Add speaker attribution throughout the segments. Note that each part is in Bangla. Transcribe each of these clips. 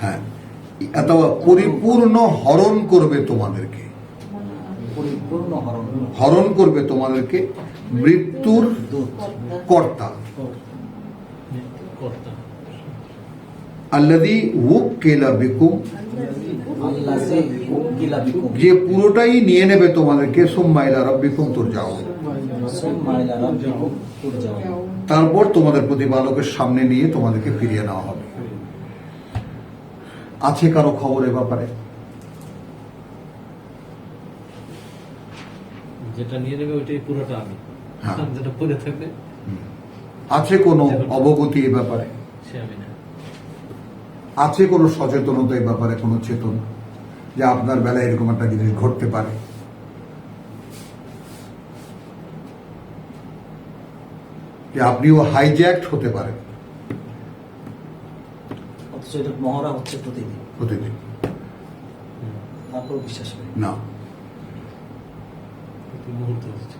Speaker 1: হ্যাঁ। অথবা পরিপূর্ণ হরণ করবে তোমাদেরকে।
Speaker 2: হরণ
Speaker 1: হরণ করবে তোমাদেরকে মৃত্যুর কর্তা। আল্লাদি
Speaker 2: আল্লাহ যে বিকুম।
Speaker 1: যে পুরোটাই নিয়ে নেবে তোমাদেরকে সোম্মাইলা রব্বিকুম তোর যাও তারপর তোমাদের প্রতিপালকের সামনে নিয়ে তোমাদেরকে ফিরিয়ে নেওয়া হবে। আছে কারও খবর এ ব্যাপারে?
Speaker 3: যেটা নিয়ে নেবে ওইটাই পুরোটা আমি।
Speaker 1: হ্যাঁ।
Speaker 3: যেটা পরে থাকবে।
Speaker 1: আছে কোনো অবগতি এ ব্যাপারে? আছে কোনো সচেতনতা এই ব্যাপারে কোনো চেতনা? যে আপনার বেলায় এরকম একটা জিনিস ঘটতে পারে? যে আপনিও হাইজ্যাক্ট হতে পারেন।
Speaker 2: এটা মহড়া হচ্ছে প্রতিদিন।
Speaker 1: প্রতিদিন।
Speaker 2: তারপর বিশ্বাস করি
Speaker 1: না।
Speaker 3: হচ্ছে।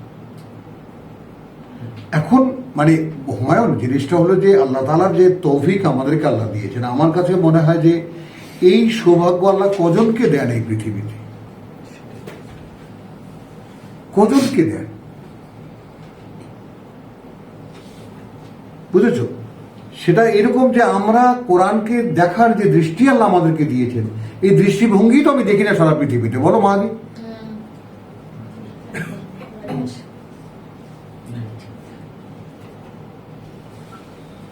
Speaker 1: এখন মানে হুমায়ুন জিনিসটা হলো যে আল্লাহ তালার যে তৌফিক আমাদেরকে আল্লাহ দিয়েছেন আমার কাছে মনে হয় যে এই সৌভাগ্য আল্লাহ কজনকে দেন এই পৃথিবীতে? কজনকে দেন? বুঝেছ? সেটা এরকম যে আমরা কোরআনকে দেখার যে দৃষ্টি আল্লাহ আমাদেরকে দিয়েছেন এই দৃষ্টিভঙ্গি তো আমি দেখি না সারা পৃথিবীতে। বলো মাদি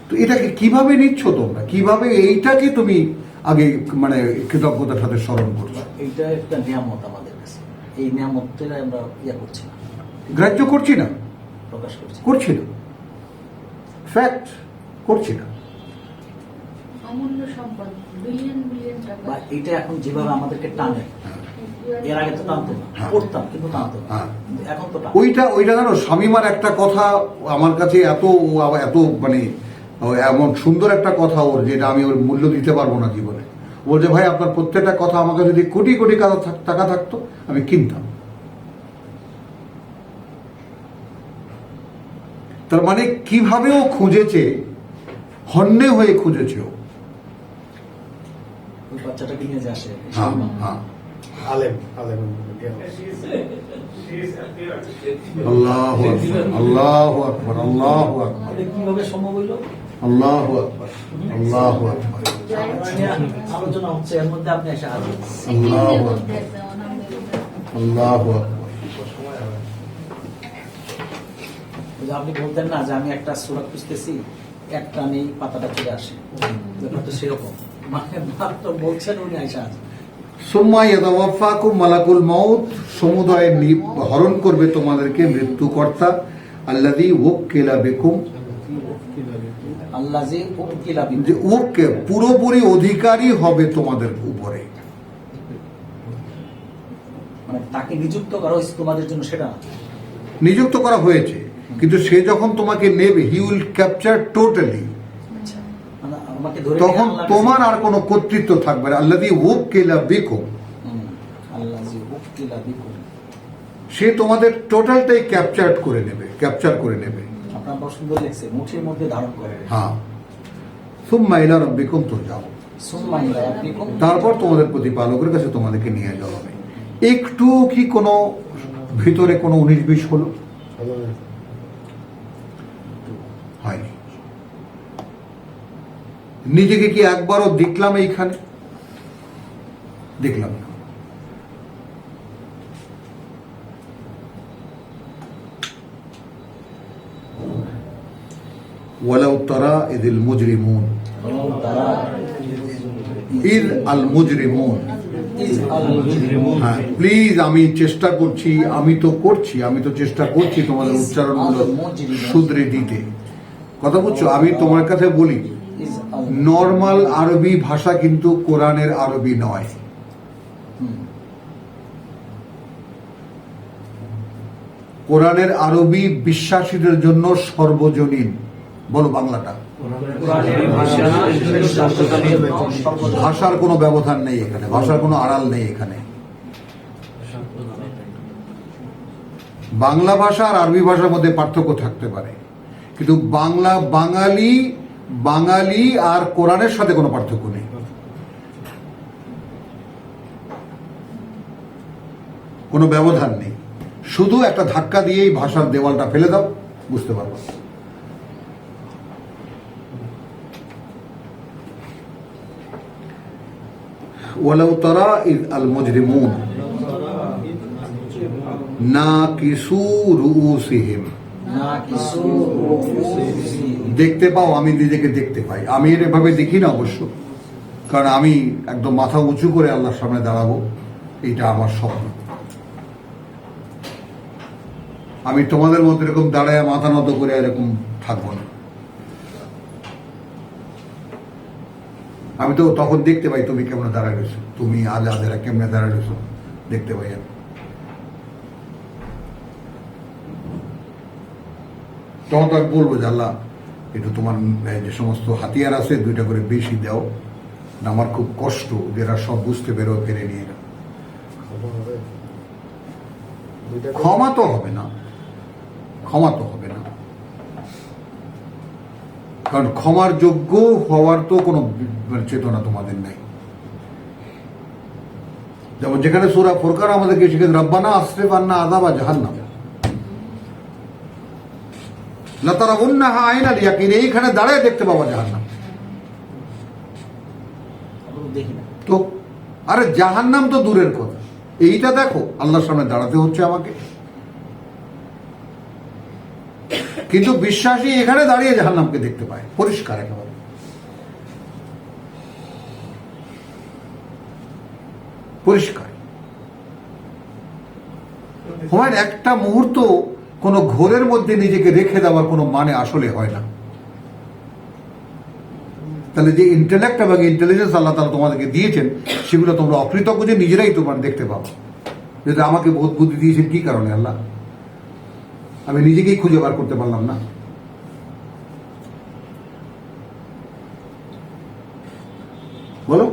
Speaker 1: তো এটাকে কীভাবে নিচ্ছ তোমরা? কীভাবে এইটাকে তুমি আগে মানে কৃতজ্ঞতার সাথে স্মরণ করছ?
Speaker 2: এইটা একটা নিয়ামত আমাদের কাছে। এই নিয়ামতটা আমরা ইয়া করছি না।
Speaker 1: গ্রাহ্য করছি না?
Speaker 2: প্রকাশ করছি।
Speaker 1: করছি না। ফ্যাক্ট করছি না
Speaker 2: বা এটা এখন যেভাবে আমাদেরকে টানে এর আগে তো টানতো না
Speaker 1: হ্যাঁ।
Speaker 2: পড়তাম কিন্তু টানতো না।
Speaker 1: হ্যাঁ।
Speaker 2: এখন তো
Speaker 1: ওইটা ওইটা জানো স্বামীমার একটা কথা আমার কাছে এত এত মানে এমন সুন্দর একটা কথা ওর যেটা আমি ওর মূল্য দিতে পারব না জীবনে। বলছে ভাই আপনার প্রত্যেকটা কথা আমাকে যদি কোটি কোটি টাকা টাকা থাকতো আমি কিনতাম। তার মানে কীভাবে ও খুঁজেছে হন্যে হয়ে খুঁজেছে। ও
Speaker 2: বাচ্চাটাকে নিয়ে আসে।
Speaker 1: হ্যাঁ হ্যাঁ।
Speaker 4: আলেম আলেম।
Speaker 1: আল্লাহ আল্লাহ আকবর আল্লাহ আকবর।
Speaker 2: আমাদের কীভাবে সম্ভব হইল?
Speaker 1: আল্লাহ আকবর আল্লাহ আকবর।
Speaker 2: আলোচনা হচ্ছে এর মধ্যে আপনি এসে হাজির।
Speaker 1: আল্লাহ আকবর। আল্লাহ আকবর।
Speaker 2: আপনি বলতেন না যে আমি একটা সুরা খুঁজতেছি। একটা নেই পাতাটা চলে আসে। ব্যাপার তো সেরকম। মানে মাত্র বলছেন উনি আইসা আছে
Speaker 1: মালাকুল মাউত সমুদয় হরণ করবে তোমাদেরকে মৃত্যুকর্তা বিকুম। ওকে পুরোপুরি অধিকারী হবে তোমাদের উপরে।
Speaker 2: মানে তাকে নিযুক্ত করা হয়েছে তোমাদের জন্য সেটা?
Speaker 1: নিযুক্ত করা হয়েছে। কিন্তু সে যখন তোমাকে নেবে হি উইল ক্যাপচার টোটালি
Speaker 2: আচ্ছা। মানে
Speaker 1: তখন তোমার আর কোনো কর্তৃত্ব থাকবে না।
Speaker 2: আল্লাহ যে উকিলা বিকুম
Speaker 1: সে তোমাদের টোটালটাই ক্যাপচার করে নেবে ক্যাপচার করে নেবে।
Speaker 2: আপনার সুন্দর লেগছে মুঠির মধ্যে
Speaker 1: হ্যাঁ। সুম্মা ইলা রাব্বিকুম
Speaker 2: ইলা রাব্বিকুম
Speaker 1: তারপর তোমাদের প্রতিপালকের কাছে তোমাদেরকে নিয়ে যাওয়া হবে। একটু কি কোনো ভিতরে কোনো উনিশ বিশ হলো হয়নি নিজেকে কি একবারও দেখলাম এইখানে? দেখলাম ওয়ালাউ তারা ইদিল মুজরিমুন। ইদ আল মুজরিমুন। হ্যাঁ প্লিজ আমি চেষ্টা করছি, আমি তো করছি, আমি তো চেষ্টা করছি তোমাদের উচ্চারণগুলো শুধরে দিতে। কথা বলছো? আমি তোমার কাছে বলি নর্মাল আরবি ভাষা কিন্তু কোরআনের আরবি নয়। কোরআনের আরবি বিশ্বাসীদের জন্য সর্বজনীন। বলো বাংলাটা। ভাষার কোনো ব্যবধান নেই এখানে। ভাষার কোনো আড়াল নেই এখানে। বাংলা ভাষা আর আরবি ভাষার মধ্যে পার্থক্য থাকতে পারে। কিন্তু বাংলা বাঙালি বাঙালি আর কোরআনের সাথে কোনো পার্থক্য নেই। কোনো ব্যবধান নেই। শুধু একটা ধাক্কা দিয়েই ভাষার দেওয়ালটা ফেলে দাও, বুঝতে পারব। আল মুজরিমুন।
Speaker 2: না কিছু
Speaker 1: দেখতে পাও, আমি নিজেকে দেখতে পাই। আমি এর এভাবে দেখি না অবশ্য। কারণ আমি একদম মাথা উঁচু করে আল্লাহর সামনে দাঁড়াবো এটা আমার স্বপ্ন। আমি তোমাদের মধ্যে এরকম দাঁড়ায় মাথা নত করে এরকম থাকব না। আমি তো তখন দেখতে পাই, তুমি কেমন দাঁড়ায় রয়েছো? তুমি আজ আজেরা কেমনে দাঁড়ায় রয়েছো? দেখতে পাই আমি। তখন আমি বলব যে আল্লাহ একটু তোমার যে সমস্ত হাতিয়ার আছে, দুইটা করে বেশি দাও। না, আমার খুব কষ্ট যেটা সব বুঝতে বেরো ফেরে নিয়ে
Speaker 4: করে-
Speaker 1: ক্ষমা তো হবে না। ক্ষমা তো হবে না। কারণ ক্ষমার যোগ্য হওয়ার তো কোনো মানে চেতনা তোমাদের নাই। যেমন যেখানে সুরা ফোরকার আমাদেরকে শিখেছে রব্বানা আশ্রেফ আন্না আদাবা জাহান্নাম। লতারা উন্না আইনা ইয়াকিন এইখানে দাঁড়ায় দেখতে পাবো জাহান্নাম। তো, আরে জাহান্নাম তো দূরের কথা। এইটা দেখো, আল্লাহর সামনে দাঁড়াতে হচ্ছে আমাকে। কিন্তু বিশ্বাসী এখানে দাঁড়িয়ে জাহান্নামকে দেখতে পায়। পরিষ্কার একেবারে। পরিষ্কার। হুমায়ুন, একটা মুহূর্ত কোনো ঘোরের মধ্যে নিজেকে রেখে দেওয়ার কোনো মানে আসলে হয় না। তাহলে যে ইন্টেলেক্ট এবং ইন্টেলিজেন্স আল্লাহ তালা তোমাদেরকে দিয়েছেন, সেগুলো তোমরা অকৃতজ্ঞ যে নিজেরাই তোমার দেখতে পাবো যেটা আমাকে বোধ বুদ্ধি দিয়েছেন কি কারণে আল্লাহ? আমি নিজেকেই খুঁজে বার করতে পারলাম না। বলো।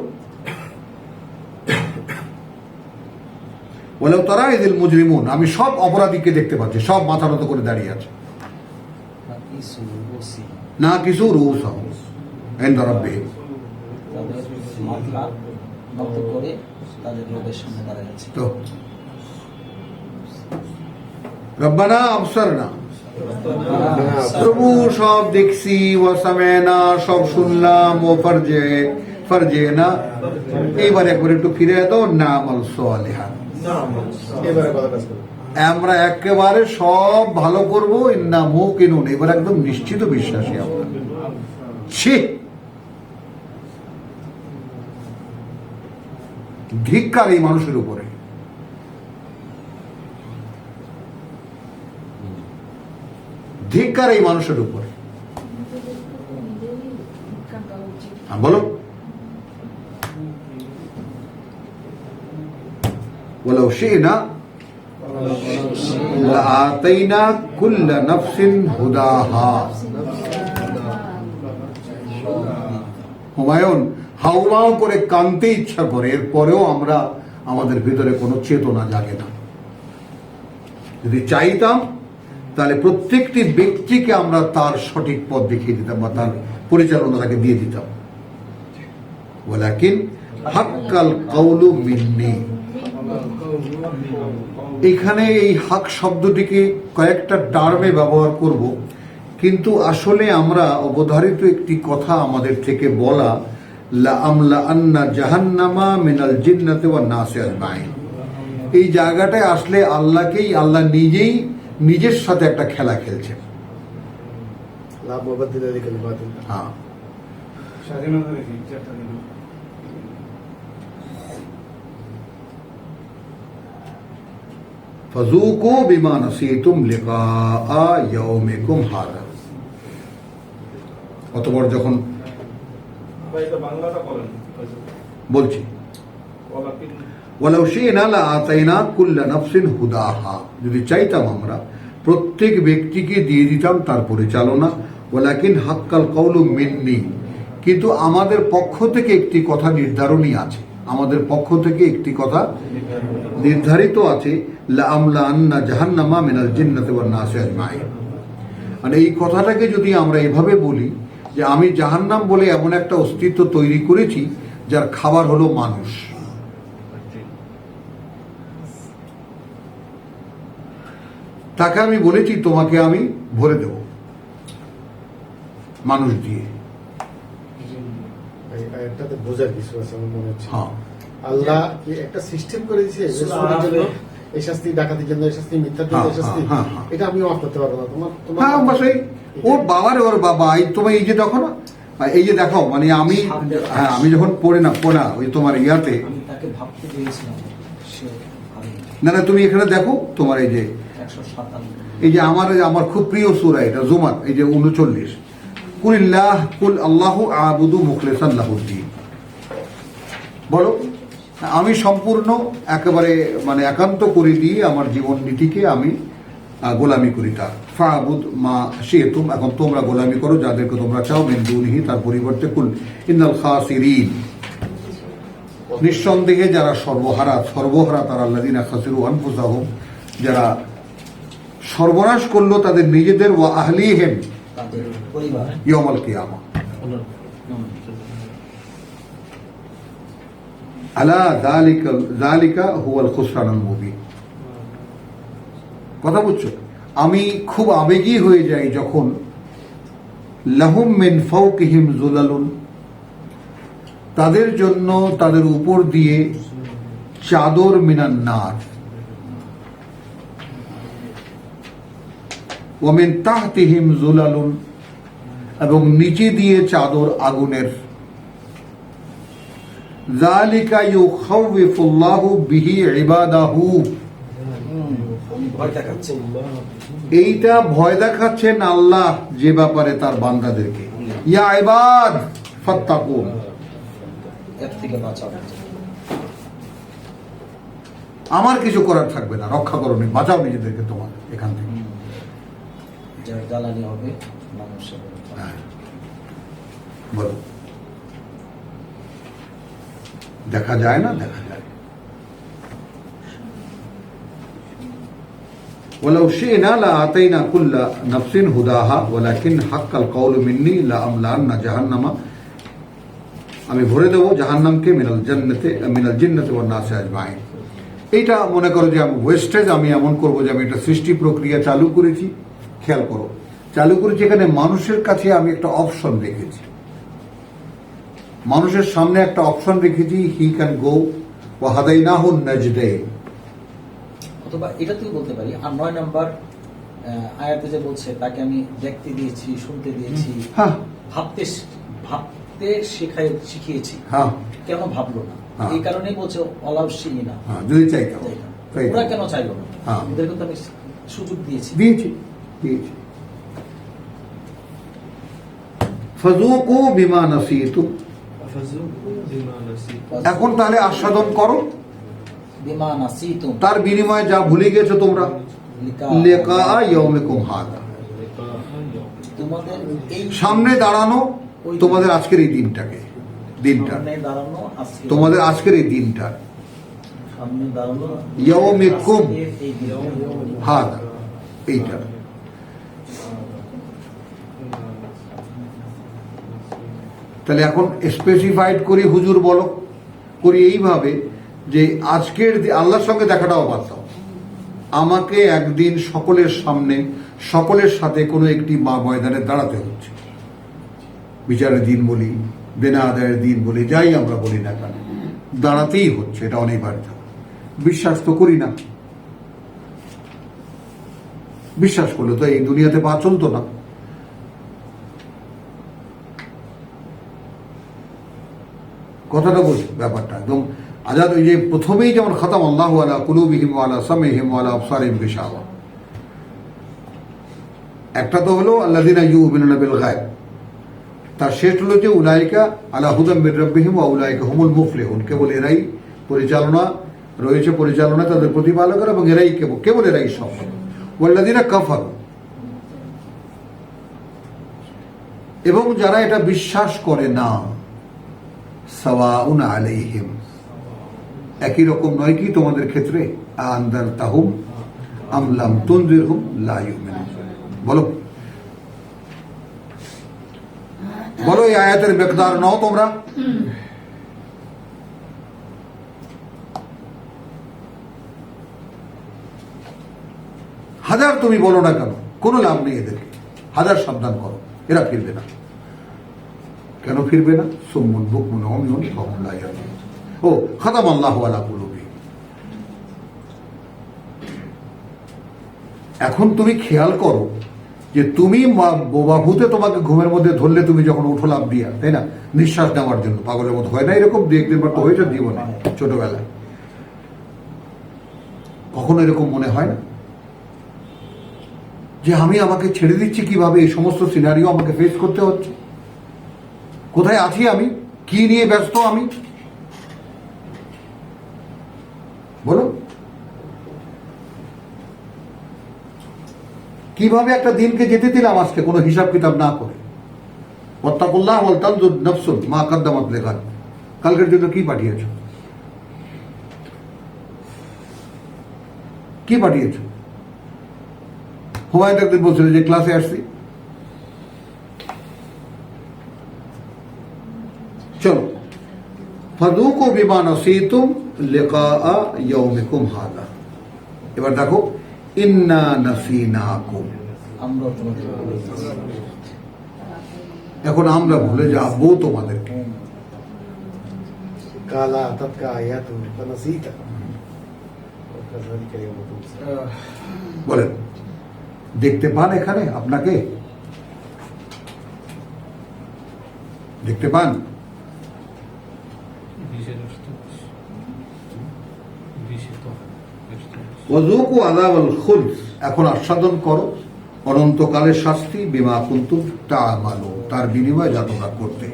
Speaker 1: বলেও তারা এদের মুজরিমুন আমি সব অপরাধীকে দেখতে পাচ্ছি সব মাথা নত করে দাঁড়িয়ে আছে।
Speaker 2: না কিছু
Speaker 1: না রুস এন্দারব্বে তো। রব্বানা আফসার না প্রভু সব দেখছি ও সামেনা সব শুনলাম ও ফরজে ফরজে না। এইবার একবার একটু ফিরে দাও না আমল সোয়ালিহা
Speaker 4: এবারে কথা কাজ
Speaker 1: আমরা একেবারে সব ভালো করব না মুখ কিনুন এবার একদম নিশ্চিত বিশ্বাসী আমরা। ছি! ধিক্কার এই মানুষের উপরে। ধিক্কার এই মানুষের উপরে। বলো। ولو شئنا لآتينا كل نفس هداها হুমায়ুন হাউমাউ করে কানতে ইচ্ছা করে এরপরেও আমরা আমাদের ভিতরে কোনো চেতনা জাগে না যদি চাইতাম তাহলে প্রত্যেকটি ব্যক্তিকে আমরা তার সঠিক পথ দেখিয়ে দিতাম বা তার পরিচালনা তাকে দিয়ে দিতাম ওলাকিন হাক্কাল কাউলু মিন্নি এখানে এই হাক শব্দটিকে কয়েকটা টার্মে ব্যবহার করব কিন্তু আসলে আমরা অবধারিত একটি কথা আমাদের থেকে বলা লা আমলা আন্না জাহান্নামা মিনাল জিন্নাতে ওয়া নাসি আজমাইন। এই জায়গাটায় আসলে আল্লাহকেই আল্লাহ নিজেই নিজের সাথে একটা খেলা খেলছেন। হ্যাঁ
Speaker 5: স্বাধীনতা রেখে চারটা দিন
Speaker 1: ফজুকু বিমা নসিতুম লিকা ইয়াউমিকুম হাদা অতপর যখন বলছি।
Speaker 5: ওলাকিন
Speaker 1: হুদাহা। যদি চাইতাম আমরা প্রত্যেক ব্যক্তিকে দিয়ে দিতাম তার পরিচালনা। ওয়ালাকিন হাক্কাল কওলু মিন্নি। কিন্তু আমাদের পক্ষ থেকে একটি কথা নির্ধারণী আছে। আমাদের পক্ষ থেকে একটি কথা নির্ধারিত আছে আমলা জাহান্নামা মিনাল জিন্নাতি আর এই কথাটাকে যদি আমরা এভাবে বলি যে আমি জাহান্নাম বলে এমন একটা অস্তিত্ব তৈরি করেছি যার খাবার হলো মানুষ। তাকে আমি বলেছি, তোমাকে আমি ভরে দেব। মানুষ দিয়ে।
Speaker 4: এই বোঝার কিছু আছে আমার মনে হচ্ছে।
Speaker 1: হ্যাঁ।
Speaker 4: আল্লাহ কি একটা সিস্টেম করে দিয়েছে? এই শাস্তি ডাকাতির জন্য এই শাস্তি মিথ্যার জন্য এই শাস্তি
Speaker 1: হ্যাঁ, হ্যাঁ।
Speaker 4: এটা আমি অফ করতে পারব না। তোমার তোমার
Speaker 1: হ্যাঁ বাস ওর বাবার ওর বাবা এই তোমার এই যে দেখো না এই যে দেখো মানে আমি হ্যাঁ আমি যখন পড়ে না পড়া ওই তোমার ইয়াতে না না তুমি এখানে দেখো তোমার এই যে এই যে আমার আমার খুব প্রিয় সুরা এটা জুমার এই যে উনচল্লিশ। কুলিল্লাহ, কুল আল্লাহ আবুদু মুখলেসান লাহুদ্দিন বলো, আমি সম্পূর্ণ একেবারে মানে একান্ত করে দিয়ে আমার জীবন নীতিকে আমি গোলামি করি তার ফাবুদ মা সে তুম এখন তোমরা গোলামি করো, যাদেরকে তোমরা চাও মেন্দুনিহি তার পরিবর্তে কুল ইন্দাল খাসিরিন। নিঃসন্দেহে যারা সর্বহারা সর্বহারা তারা আল্লাদিনা খাসিরু আনফুসাহুম, যারা সর্বনাশ করল তাদের নিজেদের, ওয়া আহলিহিম
Speaker 2: পরিবার।
Speaker 1: কিয়ামা। আলা হুয়াল খুসরানুল মুবিন। কথা বুঝছ? আমি খুব আবেগী হয়ে যাই যখন লাহুম মিন ফাওকিহিম জুলালুন, তাদের জন্য তাদের উপর দিয়ে চাদর মিনান নার ওমিন তাহতিহিম জুলালুন এবং নিচে দিয়ে চাদর আগুনের। জালিকা ইউখাউফুল্লাহু বিহি ইবাদাহু। এইটা ভয় দেখাচ্ছেন আল্লাহ যে ব্যাপারে তার বান্দাদেরকে। ইয়া ইবাদ ফাত্তাকুন। আমার কিছু করার থাকবে না রক্ষা করো বাঁচাও নিজেদেরকে তোমার।
Speaker 2: যার জ্বালানি হবে মানুষের
Speaker 1: হ্যাঁ। বলো দেখা যায় না দেখা যায় ولو شئنا لآتينا كل نفس هداها ولكن حق القول مني لأملأن جهنم আমি ভরে দেবো জাহান্নামকে মিনাল জান্নাতে মিনাল জিন্নাতে ওয়ান নাসে আজমাইন এইটা মনে করো যে আমি ওয়েস্টেজ আমি এমন করবো যে আমি একটা সৃষ্টি প্রক্রিয়া চালু করেছি খেয়াল করো। চালু করেছি এখানে মানুষের কাছে আমি একটা অপশন রেখেছি। মানুষের সামনে একটা অপশন রেখেছি হি ক্যান গো ও হাদাই না হন নাজদে
Speaker 2: অথবা এটা তুই বলতে পারি আর নয় নাম্বার আয়াতে যে বলছে তাকে আমি দেখতে দিয়েছি শুনতে দিয়েছি
Speaker 1: হ্যাঁ।
Speaker 2: ভাবতে ভাবতে শেখাই শিখিয়েছি।
Speaker 1: হ্যাঁ।
Speaker 2: কেন ভাবলো না?
Speaker 1: হ্যাঁ।
Speaker 2: এই কারণেই বলছে অলাভ শিখি না।
Speaker 1: হ্যাঁ যদি চাইতাম।
Speaker 2: ওরা কেন চাইলো না?
Speaker 1: হ্যাঁ।
Speaker 2: ওদেরকে তো আমি সুযোগ দিয়েছি।
Speaker 1: দিয়েছি। দিয়েছি ফাজুকু বিমা নাসিতুম এখন তাহলে আস্বাদন করো। তার বিনিময়ে যা ভুলে গেছো তোমরা। লেকা ইয়মিকুম হাদা।
Speaker 2: তোমাদের এই
Speaker 1: সামনে দাঁড়ানো তোমাদের আজকের এই দিনটাকে। দিনটা।
Speaker 2: সামনে দাঁড়ানো আজকে।
Speaker 1: তোমাদের আজকের এই দিনটা।
Speaker 2: সামনে দাঁড়ানো
Speaker 1: ইয়াউমিকুম। হাদা। এইটা। তাহলে এখন স্পেসিফাইড করি, হুজুর বলো, করি এইভাবে যে আজকের আল্লাহর সঙ্গে দেখাটাও দাও। আমাকে একদিন সকলের সামনে, সকলের সাথে কোনো একটি মা ময়দানে দাঁড়াতে হচ্ছে। বিচারের দিন বলি, দেনা আদায়ের দিন বলি, যাই আমরা বলি না কেন, দাঁড়াতেই হচ্ছে, এটা অনিবার্য। বিশ্বাস তো করি না। বিশ্বাস করলে, তো এই দুনিয়াতে পা চলতো না। কথাটা বুঝ ব্যাপারটা। একদম আজাদ ওই যে প্রথমেই যেমন খতম, আল্লাহ আলা কুলুবিহিম আলা সামিহিম আলা আবসারিম বিশাওয়া। একটা তো হলো আল্লাদিনা ইউমিনুনা বিল গায়ব। তার শেষ হলো যে উলাইকা আলা হুদাম মির রাব্বিহিম ওয়া উলাইকা হুমুল মুফলিহুন। কেবল এরাই পরিচালনা, রয়েছে পরিচালনা তাদের প্রতিপালকের এবং এরাই কেবল কেবল এরাই সফল। ওয়াল্লাদিনা কাফার এবং যারা এটা বিশ্বাস করে না, সাওয়াউন আলাইহিম। একই রকম নয় কি তোমাদের ক্ষেত্রে? আন্দার তাহুম আমলাম তন্দির হুম লা ইউমিনুন। বলো। বলো এই আয়াতের বেকদার নাও তোমরা। হাজার তুমি বলো না কেন? কোনো লাভ নেই এদেরকে। হাজার সাবধান করো। এরা ফিরবে না। কেন ফিরবে না? সুমন অমিয়ন ফহম লা ইয়ালামুন। ও খাতাম আল্লাহ আলা কুলুবি এখন তুমি খেয়াল করো যে তুমি মা- বোবা ভূতে তোমাকে ঘুমের মধ্যে ধরলে তুমি যখন উঠো লাভ দিয়া, তাই না? নিঃশ্বাস নেওয়ার জন্য। পাগলের মতো হয় না এরকম, দু একদিন তো হয়েছে জীবনে, ছোটবেলায়। কখনো এরকম মনে হয় না? যে আমি আমাকে ছেড়ে দিচ্ছি কীভাবে? এই সমস্ত সিনারিও আমাকে ফেস করতে হচ্ছে। কোথায় আছি আমি? কি নিয়ে ব্যস্ত আমি? বলো কীভাবে একটা দিনকে যেতে দিলাম আজকে? কোনো হিসাব কিতাব না করে। অত্তাকুল্লাহ বলতাম নফসুল মা কাদ্দামাত লেখান কালকের জন্য কি পাঠিয়েছ? কি পাঠিয়েছ? হুমায়ুন একদিন বলছিল যে ক্লাসে আসছি। চলো। ফাদুকু বিমা নসিতুম লিকা ইয়াউমিকুম হাদা। এবার দেখো ইন্না নাসিনাকুম। এখন আমরা ভুলে যাব তোমাদেরকে।
Speaker 4: কালা তৎকা আয়াতু ফানাসিতা।
Speaker 1: বলেন। দেখতে পান এখানে আপনাকে? দেখতে পান?
Speaker 3: তো
Speaker 1: ওযুকু আযাবাল খুলদ এখন আস্বাদন করো। অনন্তকালের শাস্তি, বিমা কুনতুম তা'মালু তার বিনিময়ে যা করতে।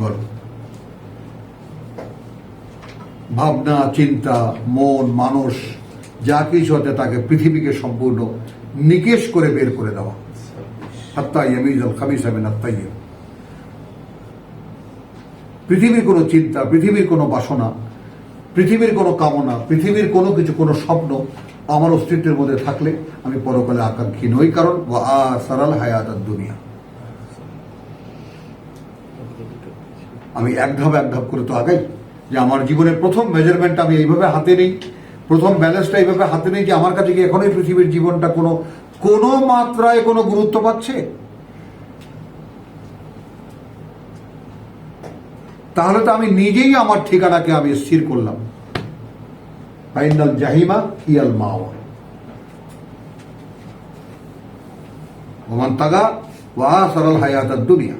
Speaker 1: বলো। ভাবনা, চিন্তা, মন মানুষ যা কিছু হতে তাকে পৃথিবীকে সম্পূর্ণ নিকেশ করে বের করে দেওয়া। পৃথিবীর কোনো চিন্তা, পৃথিবীর কোনো বাসনা, পৃথিবীর কোনো কামনা, পৃথিবীর কোনো কিছু, কোনো স্বপ্ন আমার অস্তিত্বের মধ্যে থাকলে আমি পরকালে আকাঙ্ক্ষী নই, কারণ সারাল হায়াত দুনিয়া। আমি এক ধাপ এক ধাপ করে তো আগাই। যে আমার জীবনের প্রথম মেজারমেন্ট আমি এইভাবে হাতে নেই, প্রথম ব্যালেন্সটা এইভাবে হাতে নেই যে আমার কাছে কি এখনোই পৃথিবীর জীবনটা কোনো কোনো মাত্রায় কোনো গুরুত্ব পাচ্ছে? তাহলে তো আমি নিজেই আমার ঠিকানাকে আমি স্থির করলাম। ফাইনাল জাহিমা হিয়াল মাওয়া। ওমান তাগা, ওয়া সরল হায়াত দুনিয়া।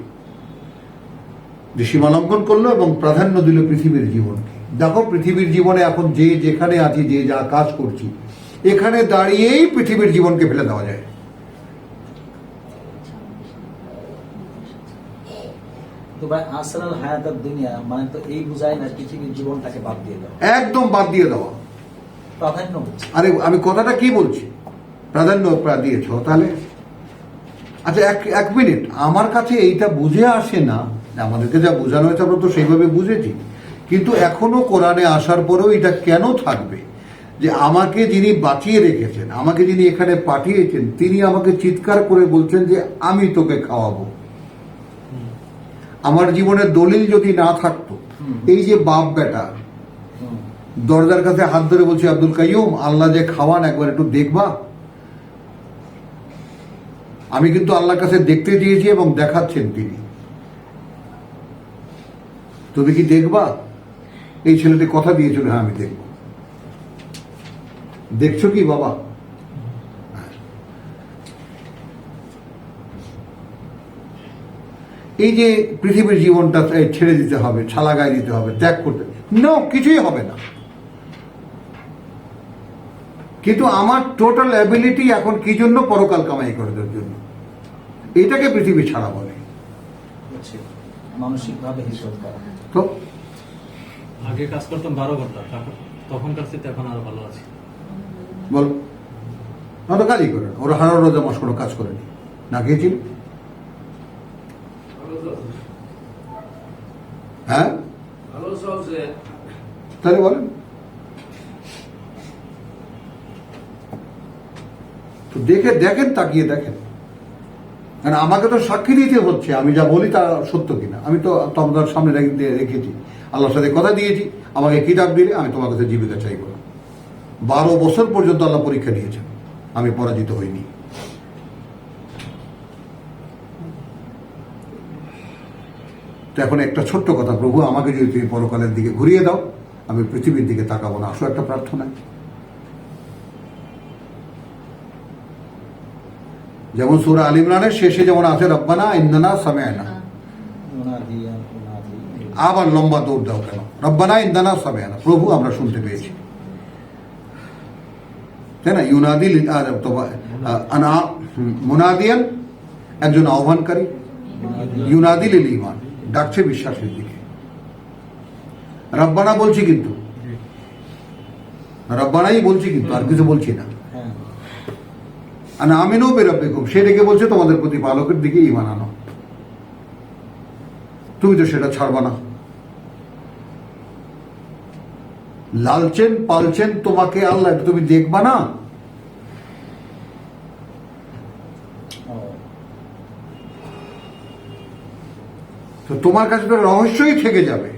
Speaker 1: যে সীমালঙ্ঘন করল এবং প্রাধান্য দিল পৃথিবীর জীবনকে। দেখো পৃথিবীর জীবনে এখন যে যেখানে আছি যে যা কাজ করছি এখানে দাঁড়িয়েই পৃথিবীর জীবনকে ফেলে দেওয়া যায়।
Speaker 2: মানে তো এই বুঝায় না পৃথিবীর জীবনটাকে বাদ দিয়ে দাও
Speaker 1: একদম বাদ দিয়ে দেওয়া।
Speaker 2: প্রাধান্য
Speaker 1: আরে আমি কথাটা কি বলছি? প্রাধান্য প্রা- দিয়েছ তাহলে? আচ্ছা এক এক মিনিট। আমার কাছে এইটা বুঝে আসে না আমাদেরকে যা বোঝানো হয়েছে আমরা তো সেইভাবে বুঝেছি। কিন্তু এখনও কোরআনে আসার পরেও এটা কেন থাকবে? যে আমাকে যিনি বাঁচিয়ে রেখেছেন আমাকে যিনি এখানে পাঠিয়েছেন তিনি আমাকে চিৎকার করে বলছেন যে আমি তোকে খাওয়াবো। আমার জীবনের দলিল যদি না থাকতো এই যে বাপ বেটা দরজার কাছে হাত ধরে বলছি আব্দুল কাইয়ুম আল্লাহ যে খাওয়ান একবার একটু দেখবা। আমি কিন্তু আল্লাহর কাছে দেখতে চেয়েছি এবং দেখাচ্ছেন তিনি। তুমি কি দেখবা? এই ছেলেটি কথা দিয়েছিল হ্যাঁ আমি দেখব। দেখছ কি, বাবা? এই যে পৃথিবীর জীবনটা ছেড়ে দিতে হবে ছালা গায়ে দিতে হবে, ত্যাগ করতে নো, কিছুই হবে না। কিন্তু আমার টোটাল অ্যাবিলিটি এখন কি জন্য পরকাল কামাই করার জন্য? এটাকে পৃথিবী ছাড়া বলে।
Speaker 2: হচ্ছে মানসিক ভাবে হিসেব করা।
Speaker 1: তো?
Speaker 3: আগে কাজ করতাম বারো ঘণ্টা তখনকার থেকে এখন আরও ভালো আছে।
Speaker 1: বল। না তো কাজই করে না। ওরা হারার রোজা মাস কোনো কাজ করেনি না। খেয়েছিল? হ্যাঁ? তাহলে বলেন। তো দেখে দেখেন তাকিয়ে দেখেন। কারণ আমাকে তো সাক্ষী দিতে হচ্ছে, আমি যা বলি তা সত্য কিনা। আমি তো তোমাদের সামনে রেখেছি। আল্লাহর সাথে কথা দিয়েছি, আমাকে কিতাব দিলে আমি তোমার কাছে জীবিকা চাইব। না বারো বছর পর্যন্ত আল্লাহ পরীক্ষা নিয়েছেন আমি পরাজিত হইনি। তো এখন একটা ছোট্ট কথা, প্রভু, আমাকে যদি তুমি পরকালের দিকে ঘুরিয়ে দাও, আমি পৃথিবীর দিকে তাকাবো না। আসো একটা প্রার্থনা। যেমন সুরা আল ইমরানের শেষে যেমন আছে, রব্বানা ইন্দানা সামেয়না আবার লম্বা দৌড় দাও কেন? রব্বানা ইন্দানা সামেয়না প্রভু আমরা শুনতে পেয়েছি। তাই না? ইউনাদি মুনাদিয়ান, একজন আহ্বানকারী। ইউনাদি লিল ইমান ডাকছে বিশ্বাসের দিকে। রব্বানা বলছি কিন্তু। রব্বানাই বলছি কিন্তু, আর কিছু বলছি না। আর আমিনও বেরোবে খুব। সে ডেকে বলছে, তোমাদের প্রতি বালকের দিকে ইমান আনো। তুমি তো সেটা ছাড়বা না। লালচেন পালছেন তোমাকে আল্লাহ, তুমি দেখবা না? তো তোমার কাছে রহস্যই থেকে যাবে।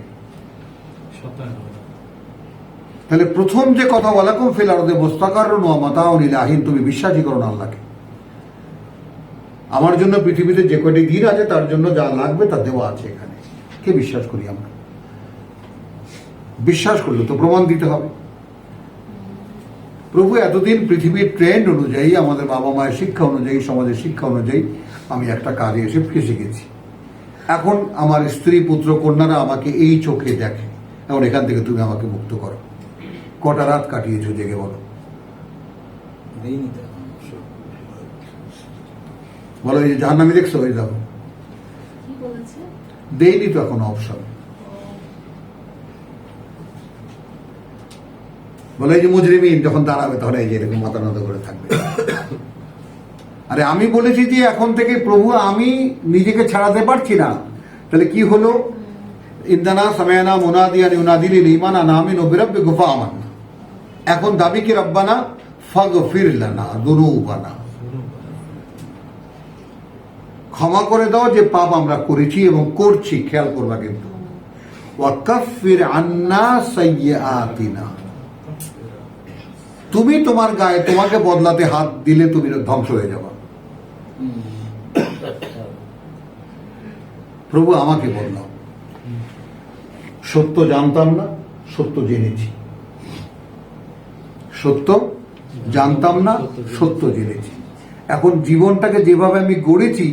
Speaker 1: তাহলে প্রথম যে কথা, ওয়ালাকুম ফিল আরদে মোস্তাকার মাতা আহিন তুমি বিশ্বাসই করো না আল্লাহকে। আমার জন্য পৃথিবীতে যে কয়টি দিন আছে, তার জন্য যা লাগবে তা দেওয়া আছে এখানে। কে বিশ্বাস করি আমরা? বিশ্বাস করলে তো প্রমাণ দিতে হবে। প্রভু, এতদিন পৃথিবীর ট্রেন্ড অনুযায়ী, আমাদের বাবা মায়ের শিক্ষা অনুযায়ী, সমাজের শিক্ষা অনুযায়ী, আমি একটা কাজে এসে ফেসে গেছি। এখন আমার স্ত্রী, পুত্র, কন্যারা আমাকে এই চোখে দেখে। এখন এখান থেকে তুমি আমাকে মুক্ত করো। কটা রাত কাটিয়েছো জেগে বলো। বলো এই যে জাহান্নামি দেখছ ওই দেখো।
Speaker 6: কি বলেছে?
Speaker 1: দেইনি তো এখন অপশন বলে যে মুজরিমিন যখন দাঁড়াবে তখন এই যে এরকম মাথা নত করে থাকবে। আরে আমি বলেছি যে এখন থেকে প্রভু আমি নিজেকে ছাড়াতে পারছি না। তাহলে কি হলো? ইন্দানা সামেয়ানা মুনাদিয়ান ইউনাদিল ইমান আনামিন ও বিরব্বি গুফা আমান এখন দাবি কি, রব্বানা ফাগ ফিরলানা দুনুবানা। ক্ষমা করে দাও যে পাপ আমরা করেছি এবং করছি, খেয়াল করবা কিন্তু। ওয়াকাফির আন্না তুমি তোমার গায়ে তোমাকে বদলাতে হাত দিলে তুমি ধ্বংস হয়ে যাবা। প্রভু আমাকে বদলাও। সত্য জানতাম না, সত্য জেনেছি। সত্য, জানতাম না, সত্য জেনেছি। এখন জীবনটাকে যেভাবে আমি গড়েছি,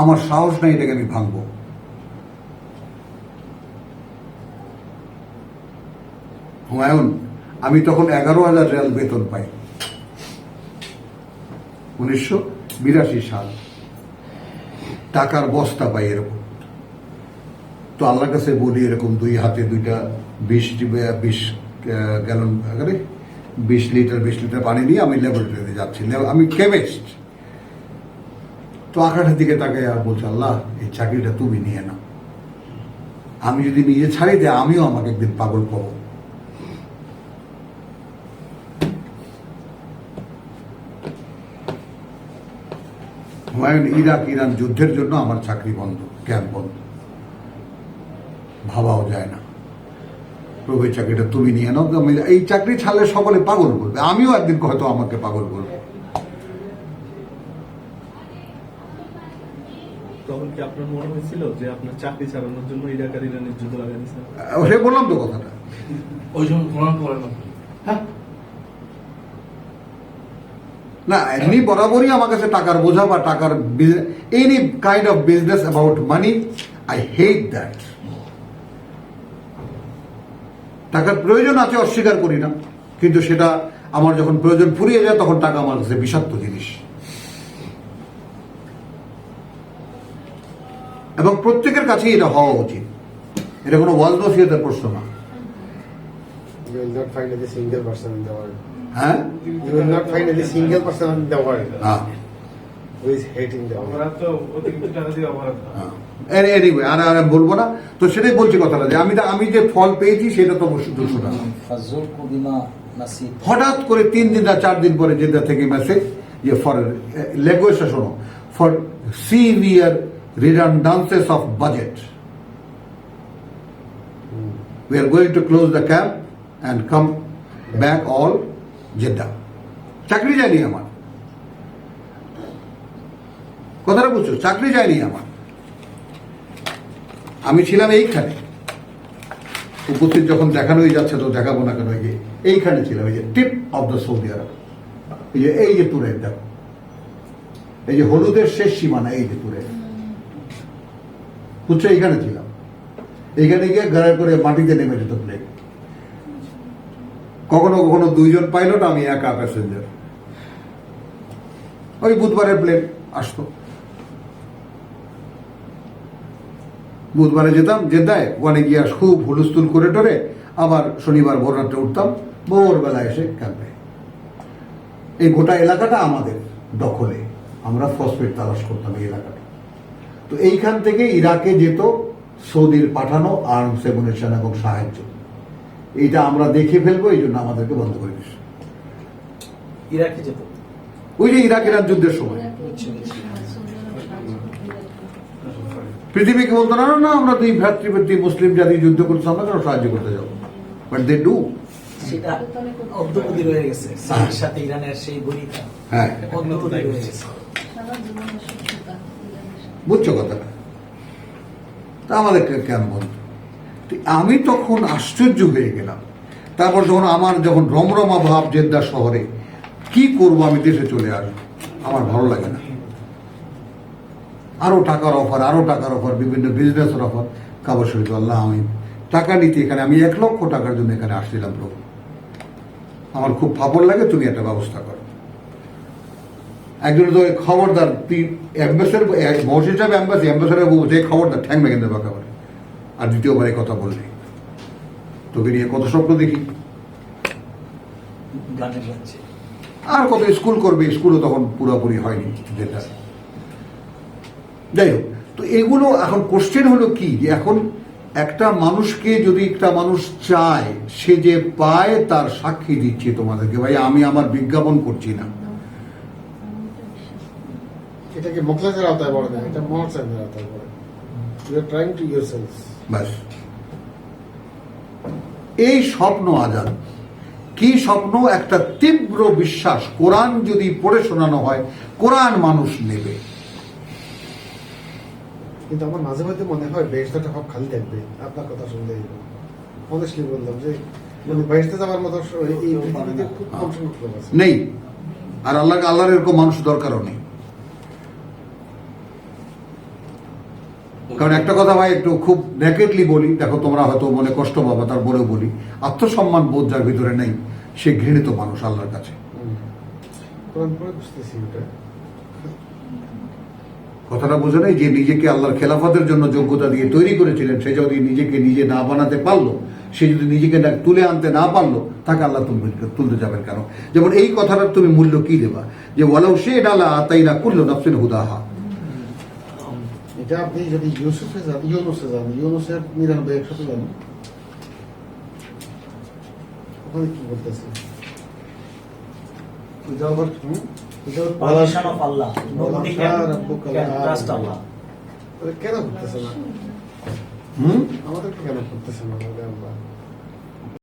Speaker 1: আমার সাহস নাই এটাকে আমি ভাঙবো। হুমায়ুন, আমি তখন এগারো হাজার রিয়াল বেতন পাই। উনিশশো বিরাশি সাল। টাকার বস্তা পাই এরকম। তো আল্লাহর কাছে বলি এরকম দুই হাতে দুইটা বিশ বিশ গ্যালন বিশ লিটার বিশ লিটার পানি নিয়ে আমি ল্যাবরেটরিতে যাচ্ছি। আমি কেমিস্ট তো আকাশের দিকে তাকে আর বলছে, আল্লাহ, এই চাকরিটা তুমি নিয়ে নাও। আমি যদি নিজে ছাড়ি দেয়, আমিও আমাকে একদিন পাগল করব। হুমায়ুন, ইরাক, ইরান যুদ্ধের জন্য আমার চাকরি বন্ধ ক্যাম্প বন্ধ। ভাবাও যায় না। প্রভু চাকরিটা তুমি নিয়ে নাও আমি- এই চাকরি ছাড়লে সকলে পাগল বলবে আমিও একদিন হয়তো আমাকে পাগল বলব
Speaker 7: মনে
Speaker 1: সে বললাম তো কথাটা।
Speaker 3: ওই সময়
Speaker 1: হ্যাঁ। না এমনি বরাবরই আমার কাছে টাকার বোঝা বা টাকার any kind of business about money I hate that টাকার প্রয়োজন আছে অস্বীকার করি না। কিন্তু সেটা আমার যখন প্রয়োজন ফুরিয়ে যায় তখন টাকা আমার কাছে বিষাক্ত জিনিস। এবং প্রত্যেকের কাছেই এটা হওয়া উচিত। এটা কোনো ওয়াজ নসিহতের প্রশ্ন না. হ্যাঁ? হ্যাঁ। এনিওয়ে আর আর বলব না। তো সেটাই বলছি কথাটা যে আমি আমি যে ফল পেয়েছি সেটা তো দুশো টাকা। হঠাৎ করে তিন দিন না চার দিন পরে জেদ্দা থেকে মেসেজ যে ফর ল্যাঙ্গুয়েজটা শোনো। For severe redundancies of budget we are going to close the camp and come back all Jeddah. চাকরি যায়নি আমার। কথাটা বুঝছ? চাকরি যায়নি আমার। আমি ছিলাম এইখানে। উপস্থিত যখন দেখানোই যাচ্ছে, তো দেখাবো না কেন? এই যে এইখানে ছিলাম, এই যে tip of the Saudi Arabia এই যে এই যে তুরের দেখো। এই যে হলুদের শেষ সীমানা, এই যে তুরের। বুঝছ? এইখানে ছিলাম। এইখানে গিয়ে গাড়ি করে মাটিতে নেমে যেত প্লেন কখনো কখনো দুইজন পাইলট আমি একা প্যাসেঞ্জার ওই বুধবারের প্লেন আসতো। বুধবারে যেতাম জেদ্দায় ওখানে গিয়ে খুব হুলস্থুল করে টরে আবার শনিবার ভোর রাত্রে উঠতাম ভোরবেলা এসে ক্যাম্পে। এই গোটা এলাকাটা আমাদের দখলে। আমরা ফসফেট তালাশ করতাম এই এলাকাটা তো এইখান থেকে ইরাকে যেত সৌদির পাঠানো আর্মস এমুনেশন এবং সাহায্য। এইটা আমরা দেখে ফেলব এই জন্য আমাদেরকে বন্ধ করে দিচ্ছে
Speaker 2: ইরাকে যেত?
Speaker 1: ওই যে ইরাক ইরান যুদ্ধের সময়। পৃথিবীকে বলতো না না, আমরা দুই ভ্রাতৃবৃত্তি মুসলিম জাতি যুদ্ধ করতে আমরা কেন সাহায্য করতে যাব? বাট দে ডু
Speaker 2: সেটা রয়ে গেছে। সাউদির সাথে ইরানের সেই গণিতা
Speaker 1: হ্যাঁ।
Speaker 2: রয়ে গেছে।
Speaker 1: বুঝছ কথাটা তা আমাদের কেন আমি তখন আশ্চর্য হয়ে গেলাম। তারপর যখন আমার যখন রমরমা ভাব জেদ্দা শহরে কি করব আমি দেশে চলে আসব? আমার ভালো লাগে না। আরও টাকার অফার আরও টাকার অফার বিভিন্ন বিজনেসের অফার কাবার শরীফ আল্লাহ আমি টাকা নিতে এখানে আমি এক লক্ষ টাকার জন্য এখানে আসছিলাম প্রভু। আমার খুব ফাপড় লাগে তুমি একটা ব্যবস্থা করো। একজন তো খবরদার তুই অ্যাম্বাসেডার মহসিন সাহেব অ্যাম্বাসি অ্যাম্বাসেডার বলছে খবরদার ঠ্যাং মেঘেন দেবো একেবারে আর দ্বিতীয়বার এই কথা বললি তোকে নিয়ে কত স্বপ্ন দেখি। আর কত স্কুল করবে স্কুলও তখন পুরোপুরি হয়নি যেটা। যাই হোক তো এগুলো এখন কোশ্চেন হলো কি? যে এখন একটা মানুষকে যদি একটা মানুষ চায় সে যে পায় তার সাক্ষী দিচ্ছে তোমাদেরকে। ভাই আমি আমার বিজ্ঞাপন করছি না।
Speaker 4: এটাকে আওতায় পড়ে না এটা মহাসাহেবের আওতায় পড়ে you are trying to your sales
Speaker 1: base. এই স্বপ্ন আজাদ কি স্বপ্ন? একটা তীব্র বিশ্বাস। কোরআন যদি পড়ে শোনানো হয় কোরআন মানুষ নেবে।
Speaker 4: কিন্তু আমার মাঝে মাঝে মনে হয় বেশটা হক খালি থাকবে। আপনার কথা শুনলে অনেস্টলি বললাম যে মানে আছে।
Speaker 1: নেই। আর আল্লাহ আল্লাহর এরকম মানুষ দরকারও নেই। কারণ একটা কথা ভাই একটু খুব র্যাকেটলি বলি দেখো তোমরা হয়তো মনে কষ্ট পাবা তারপরেও বলি আত্মসম্মান বোধ যার ভিতরে নেই সে ঘৃণিত মানুষ আল্লাহর কাছে
Speaker 4: হুম। কোরআন পড়ে বুঝতেছি ওটা
Speaker 1: কথাটা বোঝে নেই যে নিজেকে আল্লাহর খেলাফতের জন্য যোগ্যতা দিয়ে তৈরি করেছিলেন, সে যদি নিজেকে নিজে না বানাতে পারল, সে যদি নিজেকে তুলে আনতে না পারল, তাকে আল্লাহ তুলবে তুলতে যাবেন কেন? যেমন এই কথাটার তুমি মূল্য কি দেবা? যে ওয়ালাউ সে ডালা তাই না করল নফসিন হুদাহা।
Speaker 4: এটা আপনি যদি ইউসুফে যান, ইউনুসে যান, ইউনুসের নিরানব্বই যান ওখানে কি বলতেছে?
Speaker 2: Can, can trust Allah.
Speaker 4: তাহলে কেন করতেছে না
Speaker 1: হুম
Speaker 4: আমাদেরকে কেন করতেছে না আল্লাহ